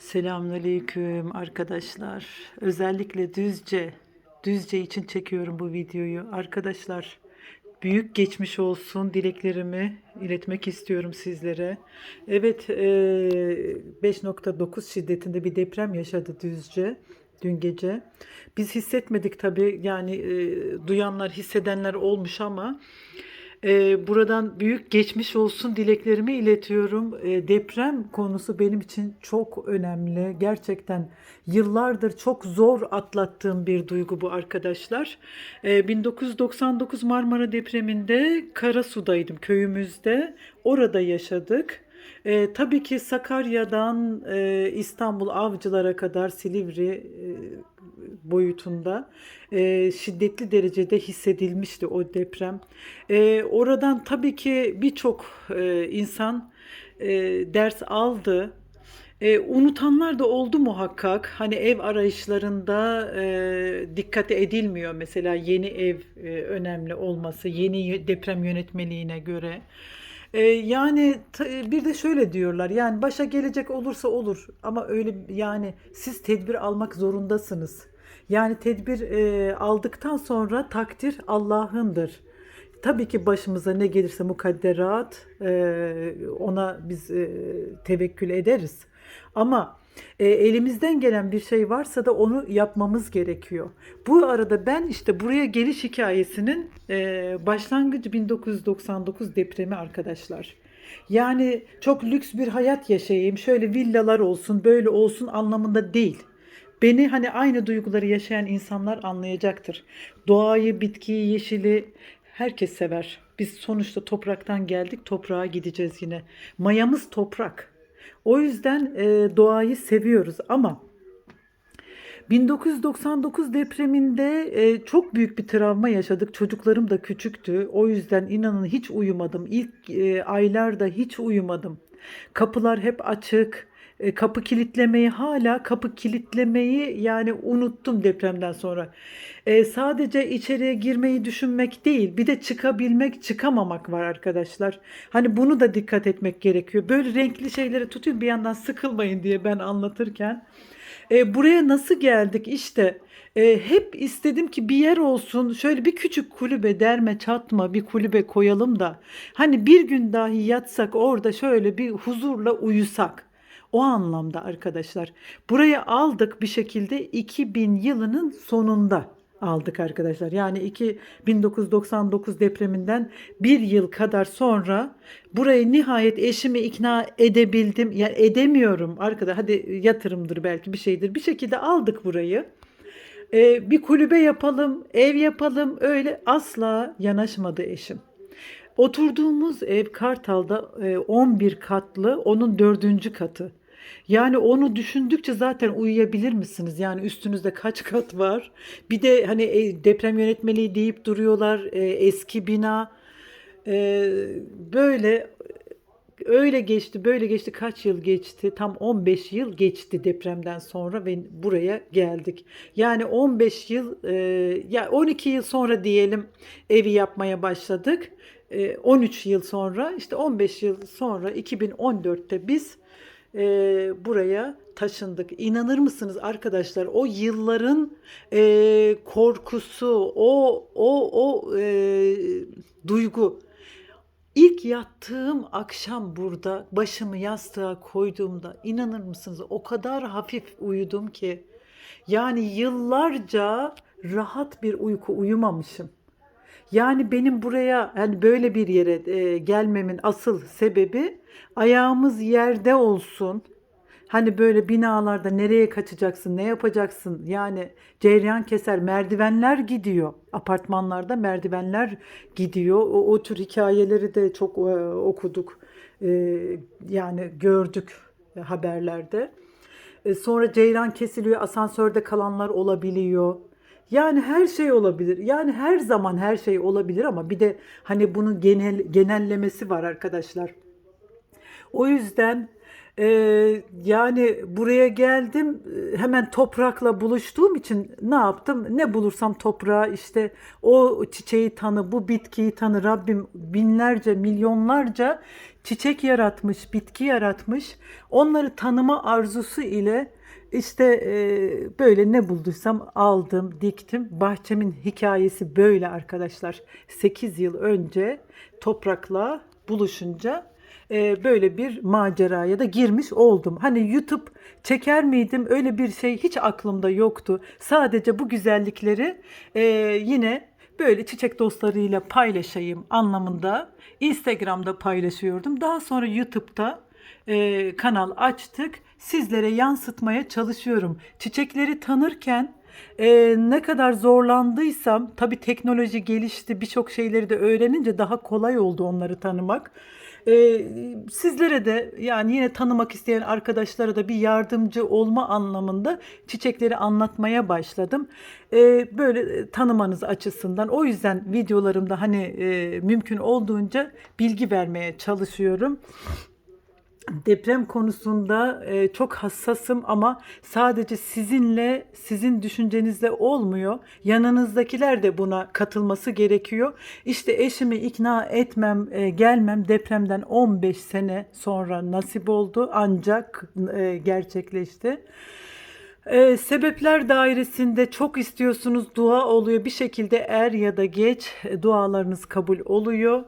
Selamünaleyküm arkadaşlar. Özellikle Düzce, Düzce için çekiyorum bu videoyu. Arkadaşlar büyük geçmiş olsun dileklerimi iletmek istiyorum sizlere. Evet e, 5.9 şiddetinde bir deprem yaşadı Düzce dün gece. Biz hissetmedik tabii yani e, duyanlar hissedenler olmuş ama ee, buradan büyük geçmiş olsun dileklerimi iletiyorum. Ee, deprem konusu benim için çok önemli. Gerçekten yıllardır çok zor atlattığım bir duygu bu arkadaşlar. Ee, 1999 Marmara depreminde Karasu'daydım köyümüzde. Orada yaşadık. Ee, tabii ki Sakarya'dan e, İstanbul Avcılar'a kadar Silivri e, boyutunda e, şiddetli derecede hissedilmişti o deprem. E, oradan tabii ki birçok e, insan e, ders aldı. E, unutanlar da oldu muhakkak. Hani ev arayışlarında e, dikkate edilmiyor. Mesela yeni ev e, önemli olması, yeni deprem yönetmeliğine göre. E, yani bir de şöyle diyorlar. Yani başa gelecek olursa olur. Ama öyle yani siz tedbir almak zorundasınız. Yani tedbir e, aldıktan sonra takdir Allah'ındır. Tabii ki başımıza ne gelirse mukadderat e, ona biz e, tevekkül ederiz. Ama e, elimizden gelen bir şey varsa da onu yapmamız gerekiyor. Bu arada ben işte buraya geliş hikayesinin e, başlangıcı 1999 depremi arkadaşlar. Yani çok lüks bir hayat yaşayayım, şöyle villalar olsun, böyle olsun anlamında değil. Beni hani aynı duyguları yaşayan insanlar anlayacaktır. Doğayı, bitkiyi, yeşili herkes sever. Biz sonuçta topraktan geldik, toprağa gideceğiz yine. Mayamız toprak. O yüzden e, doğayı seviyoruz ama 1999 depreminde e, çok büyük bir travma yaşadık. Çocuklarım da küçüktü. O yüzden inanın hiç uyumadım. İlk e, aylarda hiç uyumadım. Kapılar hep açık. E, kapı kilitlemeyi hala kapı kilitlemeyi yani unuttum depremden sonra. E, sadece içeriye girmeyi düşünmek değil, bir de çıkabilmek, çıkamamak var arkadaşlar. Hani bunu da dikkat etmek gerekiyor. Böyle renkli şeyleri tutun bir yandan sıkılmayın diye ben anlatırken. E, buraya nasıl geldik? İşte e, hep istedim ki bir yer olsun. Şöyle bir küçük kulübe derme çatma bir kulübe koyalım da. Hani bir gün dahi yatsak orada şöyle bir huzurla uyusak. O anlamda arkadaşlar. Burayı aldık bir şekilde 2000 yılının sonunda aldık arkadaşlar. Yani 2 1999 depreminden bir yıl kadar sonra burayı nihayet eşimi ikna edebildim. Ya edemiyorum arkadaş. Hadi yatırımdır belki bir şeydir. Bir şekilde aldık burayı. Ee, bir kulübe yapalım, ev yapalım. Öyle asla yanaşmadı eşim. Oturduğumuz ev Kartal'da e, 11 katlı, onun dördüncü katı. Yani onu düşündükçe zaten uyuyabilir misiniz? Yani üstünüzde kaç kat var? Bir de hani e, deprem yönetmeliği deyip duruyorlar. e, eski bina. E, böyle öyle geçti, böyle geçti. Kaç yıl geçti? Tam 15 yıl geçti depremden sonra ve buraya geldik. Yani 15 yıl, ya 12 yıl sonra diyelim evi yapmaya başladık. E, 13 yıl sonra, işte 15 yıl sonra 2014'te biz e, buraya taşındık. İnanır mısınız arkadaşlar? O yılların e, korkusu, o o o e, duygu. İlk yattığım akşam burada başımı yastığa koyduğumda inanır mısınız o kadar hafif uyudum ki yani yıllarca rahat bir uyku uyumamışım. Yani benim buraya hani böyle bir yere e, gelmemin asıl sebebi ayağımız yerde olsun. Hani böyle binalarda nereye kaçacaksın, ne yapacaksın? Yani cereyan keser, merdivenler gidiyor. Apartmanlarda merdivenler gidiyor. O, o tür hikayeleri de çok e, okuduk. E, yani gördük haberlerde. E, sonra ceyran kesiliyor, asansörde kalanlar olabiliyor. Yani her şey olabilir. Yani her zaman her şey olabilir ama bir de hani bunun genel genellemesi var arkadaşlar. O yüzden e, yani buraya geldim. hemen toprakla buluştuğum için ne yaptım? Ne bulursam toprağa işte o çiçeği tanı, bu bitkiyi tanı. Rabbim binlerce, milyonlarca çiçek yaratmış, bitki yaratmış. Onları tanıma arzusu ile işte e, böyle ne bulduysam aldım, diktim. Bahçemin hikayesi böyle arkadaşlar. 8 yıl önce toprakla buluşunca e, böyle bir maceraya da girmiş oldum. Hani YouTube çeker miydim öyle bir şey hiç aklımda yoktu. Sadece bu güzellikleri e, yine böyle çiçek dostlarıyla paylaşayım anlamında Instagram'da paylaşıyordum. Daha sonra YouTube'da kanal açtık. Sizlere yansıtmaya çalışıyorum. Çiçekleri tanırken e, ne kadar zorlandıysam tabii teknoloji gelişti birçok şeyleri de öğrenince daha kolay oldu onları tanımak. E, sizlere de yani yine tanımak isteyen arkadaşlara da bir yardımcı olma anlamında çiçekleri anlatmaya başladım. E, böyle tanımanız açısından o yüzden videolarımda hani e, mümkün olduğunca bilgi vermeye çalışıyorum. Deprem konusunda e, çok hassasım ama sadece sizinle, sizin düşüncenizle olmuyor. Yanınızdakiler de buna katılması gerekiyor. İşte eşimi ikna etmem, e, gelmem depremden 15 sene sonra nasip oldu ancak e, gerçekleşti. E, sebepler dairesinde çok istiyorsunuz, dua oluyor. Bir şekilde er ya da geç dualarınız kabul oluyor.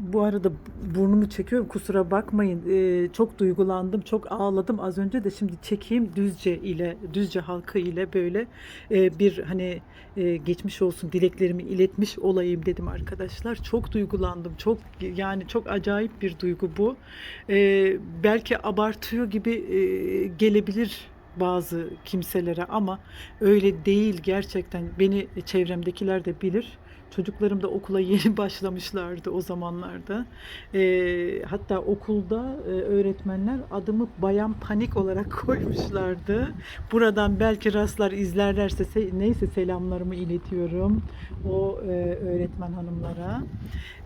Bu arada burnumu çekiyorum kusura bakmayın. Ee, çok duygulandım, çok ağladım az önce de şimdi çekeyim Düzce ile, Düzce halkı ile böyle e, bir hani e, geçmiş olsun dileklerimi iletmiş olayım dedim arkadaşlar. Çok duygulandım. Çok yani çok acayip bir duygu bu. Ee, belki abartıyor gibi e, gelebilir bazı kimselere ama öyle değil gerçekten. Beni çevremdekiler de bilir. Çocuklarım da okula yeni başlamışlardı o zamanlarda. Ee, hatta okulda e, öğretmenler adımı Bayan Panik olarak koymuşlardı. Buradan belki rastlar izlerlerse se- neyse selamlarımı iletiyorum o e, öğretmen hanımlara.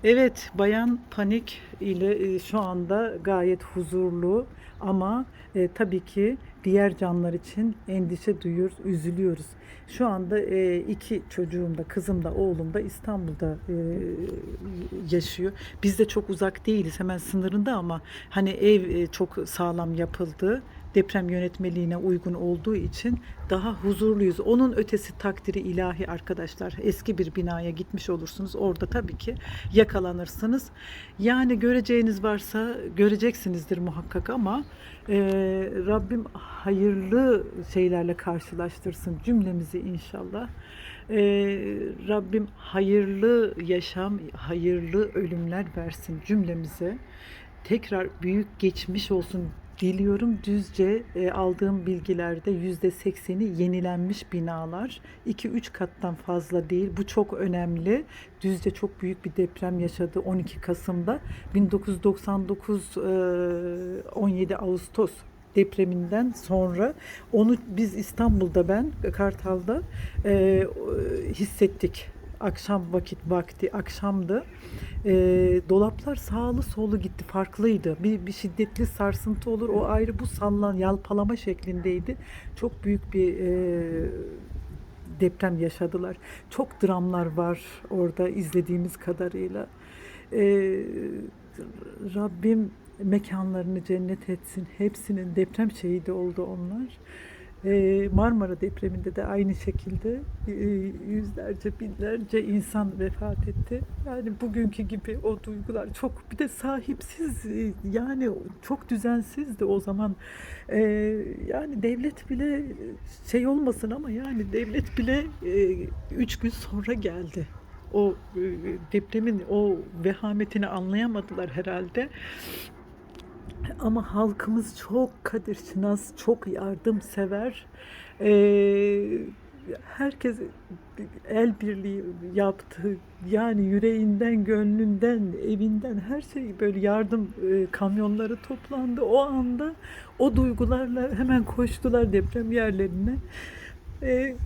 Evet Bayan Panik ile e, şu anda gayet huzurlu ama e, tabii ki diğer canlar için endişe duyuyoruz, üzülüyoruz. Şu anda e, iki çocuğum da, kızım da, oğlum da İstanbul'da e, yaşıyor. Biz de çok uzak değiliz, hemen sınırında ama hani ev e, çok sağlam yapıldı. Deprem yönetmeliğine uygun olduğu için daha huzurluyuz. Onun ötesi takdiri ilahi arkadaşlar. Eski bir binaya gitmiş olursunuz. Orada tabii ki yakalanırsınız. Yani göreceğiniz varsa göreceksinizdir muhakkak ama e, Rabbim hayırlı şeylerle karşılaştırsın cümlemizi inşallah. E, Rabbim hayırlı yaşam, hayırlı ölümler versin cümlemize. Tekrar büyük geçmiş olsun diliyorum. Düzce e, aldığım bilgilerde yüzde sekseni yenilenmiş binalar. 2-3 kattan fazla değil. Bu çok önemli. Düzce çok büyük bir deprem yaşadı 12 Kasım'da. 1999 e, 17 Ağustos depreminden sonra onu biz İstanbul'da ben Kartal'da e, hissettik. Akşam vakit vakti akşamdı. E, dolaplar sağlı solu gitti farklıydı. Bir, bir şiddetli sarsıntı olur o ayrı bu sallan yalpalama şeklindeydi. Çok büyük bir e, deprem yaşadılar. Çok dramlar var orada izlediğimiz kadarıyla. Ee, Rabbim mekanlarını cennet etsin. Hepsinin deprem şehidi oldu onlar. Ee, Marmara depreminde de aynı şekilde e, yüzlerce binlerce insan vefat etti. Yani bugünkü gibi o duygular çok bir de sahipsiz e, yani çok düzensizdi o zaman. Ee, yani devlet bile şey olmasın ama yani devlet bile e, üç gün sonra geldi. O e, depremin o vehametini anlayamadılar herhalde. Ama halkımız çok kadirşinas, çok yardımsever. Ee, herkes el birliği yaptı. Yani yüreğinden, gönlünden, evinden her şey böyle yardım e, kamyonları toplandı. O anda o duygularla hemen koştular deprem yerlerine. Ee,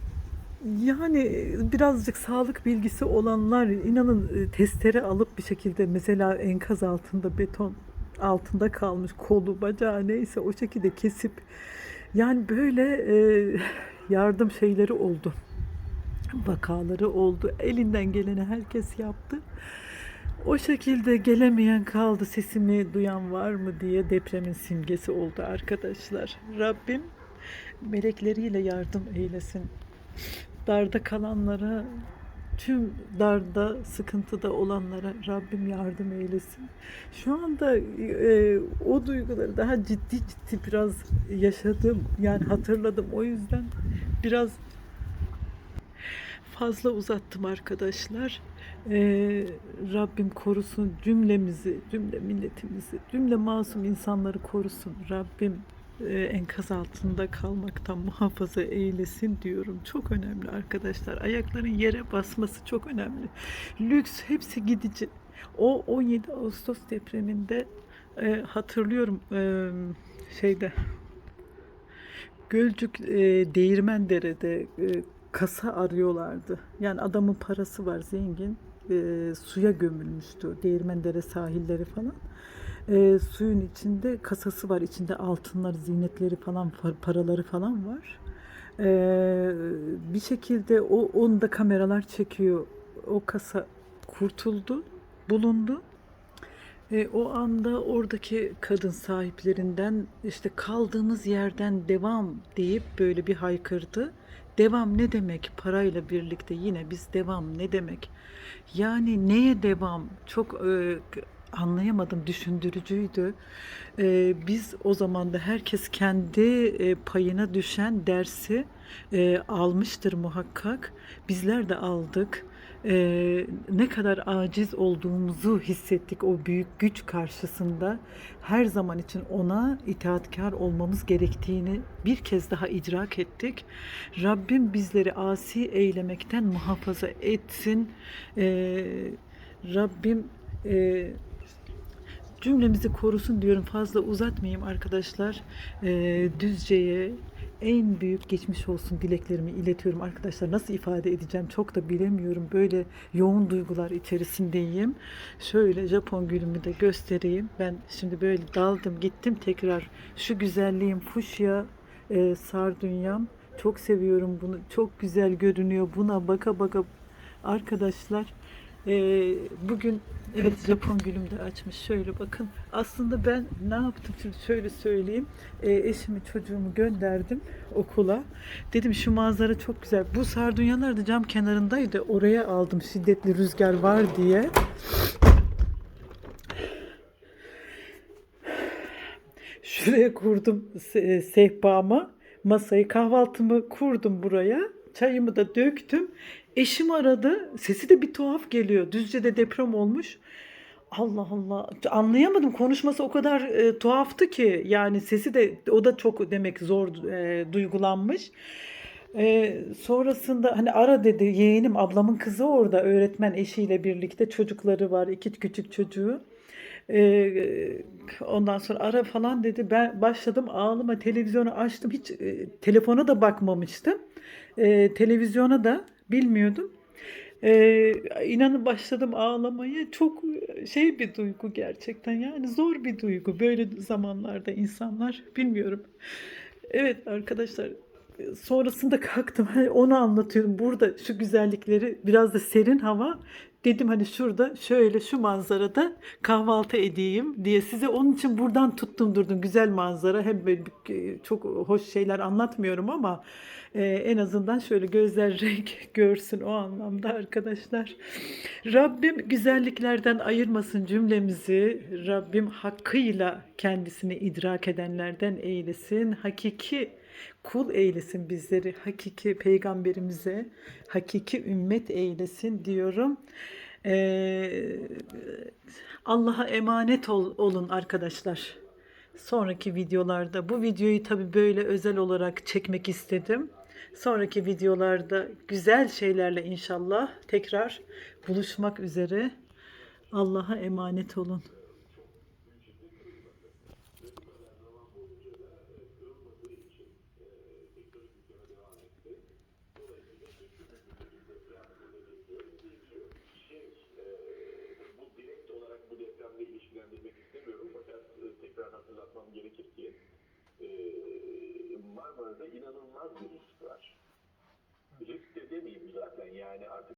yani birazcık sağlık bilgisi olanlar inanın e, testere alıp bir şekilde mesela enkaz altında beton altında kalmış kolu bacağı neyse o şekilde kesip Yani böyle e, yardım şeyleri oldu. Vakaları oldu. Elinden geleni herkes yaptı. O şekilde gelemeyen kaldı sesimi duyan var mı diye depremin simgesi oldu arkadaşlar. Rabbim melekleriyle yardım eylesin. Darda kalanlara, tüm darda, sıkıntıda olanlara Rabbim yardım eylesin. Şu anda e, o duyguları daha ciddi ciddi biraz yaşadım. Yani hatırladım. O yüzden biraz fazla uzattım arkadaşlar. Ee, Rabbim korusun cümlemizi, cümle milletimizi, cümle masum insanları korusun. Rabbim enkaz altında kalmaktan muhafaza eylesin diyorum. Çok önemli arkadaşlar. Ayakların yere basması çok önemli. Lüks hepsi gidici. O 17 Ağustos depreminde e, hatırlıyorum e, şeyde Gölcük e, Değirmendere'de e, kasa arıyorlardı. Yani adamın parası var zengin. E, suya gömülmüştü. Değirmendere sahilleri falan. E, suyun içinde kasası var. İçinde altınlar, zinetleri falan, par- paraları falan var. E, bir şekilde o onu da kameralar çekiyor. O kasa kurtuldu, bulundu. E, o anda oradaki kadın sahiplerinden işte kaldığımız yerden devam deyip böyle bir haykırdı. Devam ne demek? Parayla birlikte yine biz devam ne demek? Yani neye devam? Çok e, anlayamadım, düşündürücüydü. E, biz o zaman da herkes kendi e, payına düşen dersi e, almıştır muhakkak. Bizler de aldık. Ee, ne kadar aciz olduğumuzu hissettik o büyük güç karşısında. Her zaman için ona itaatkar olmamız gerektiğini bir kez daha idrak ettik. Rabbim bizleri asi eylemekten muhafaza etsin. Ee, Rabbim e, cümlemizi korusun diyorum. Fazla uzatmayayım arkadaşlar. Ee, Düzce'ye en büyük geçmiş olsun dileklerimi iletiyorum arkadaşlar. Nasıl ifade edeceğim çok da bilemiyorum. Böyle yoğun duygular içerisindeyim. Şöyle Japon gülümü de göstereyim. Ben şimdi böyle daldım gittim tekrar. Şu güzelliğim fuşya e, sardunyam. Çok seviyorum bunu. Çok güzel görünüyor. Buna baka baka arkadaşlar ee, bugün evet Japon gülüm de açmış. Şöyle bakın. Aslında ben ne yaptım şimdi şöyle söyleyeyim. Ee, eşimi çocuğumu gönderdim okula. Dedim şu manzara çok güzel. Bu sardunyalar da cam kenarındaydı. Oraya aldım şiddetli rüzgar var diye. Şuraya kurdum se- sehpamı, masayı, kahvaltımı kurdum buraya. Çayımı da döktüm. Eşim aradı. Sesi de bir tuhaf geliyor. Düzce'de deprem olmuş. Allah Allah. Anlayamadım. Konuşması o kadar e, tuhaftı ki. Yani sesi de o da çok demek zor e, duygulanmış. E, sonrasında hani ara dedi yeğenim ablamın kızı orada öğretmen eşiyle birlikte çocukları var iki küçük çocuğu. Ee, ondan sonra ara falan dedi. Ben başladım ağlama televizyonu açtım. Hiç e, telefona da bakmamıştım. Ee, televizyona da bilmiyordum. Ee, inanın başladım ağlamaya. Çok şey bir duygu gerçekten. Yani zor bir duygu. Böyle zamanlarda insanlar bilmiyorum. Evet arkadaşlar sonrasında kalktım hani onu anlatıyorum burada şu güzellikleri biraz da serin hava dedim hani şurada şöyle şu manzarada kahvaltı edeyim diye size onun için buradan tuttum durdum güzel manzara hem böyle bir- çok hoş şeyler anlatmıyorum ama e, en azından şöyle gözler renk görsün o anlamda arkadaşlar. Rabbim güzelliklerden ayırmasın cümlemizi. Rabbim hakkıyla kendisini idrak edenlerden eylesin. Hakiki kul eylesin bizleri. Hakiki peygamberimize, hakiki ümmet eylesin diyorum. Ee, Allah'a emanet ol- olun arkadaşlar. Sonraki videolarda bu videoyu tabii böyle özel olarak çekmek istedim. Sonraki videolarda güzel şeylerle inşallah tekrar buluşmak üzere. Allah'a emanet olun. inanılmaz bir risk var. Risk de demeyeyim zaten yani artık